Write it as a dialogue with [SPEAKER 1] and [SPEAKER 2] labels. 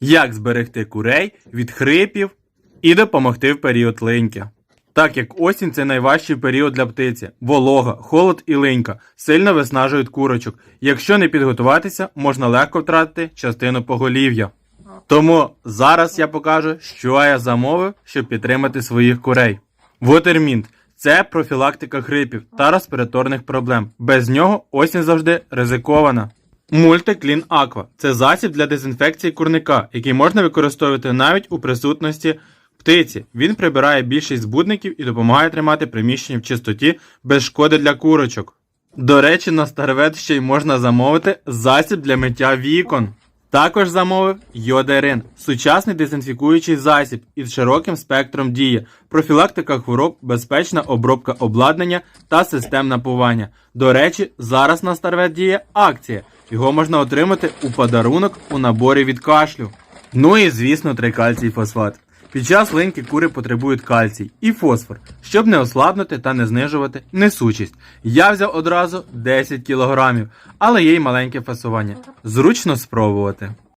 [SPEAKER 1] Як зберегти курей від хрипів і допомогти в період линьки. Так як осінь це найважчий період для птиці, волога, холод і линька сильно виснажують курочок. Якщо не підготуватися, можна легко втратити частину поголів'я. Тому зараз я покажу, що я замовив, щоб підтримати своїх курей. Вотермінт це профілактика грипів та респіраторних проблем. Без нього осінь завжди ризикована. Мультиклін Аква це засіб для дезінфекції курника, який можна використовувати навіть у присутності птиці. Він прибирає більшість збудників і допомагає тримати приміщення в чистоті без шкоди для курочок. До речі, на старвет ще й можна замовити засіб для миття вікон. Також замовив йодерин сучасний дезінфікуючий засіб із широким спектром дії, профілактика хвороб, безпечна обробка обладнання та систем напування. До речі, зараз на старвет діє акція. Його можна отримати у подарунок у наборі від кашлю. Ну і звісно, трикальцій фосфат. Під час линьки кури потребують кальцій і фосфор, щоб не ослабнути та не знижувати несучість. Я взяв одразу 10 кілограмів, але є й маленьке фасування. Зручно спробувати.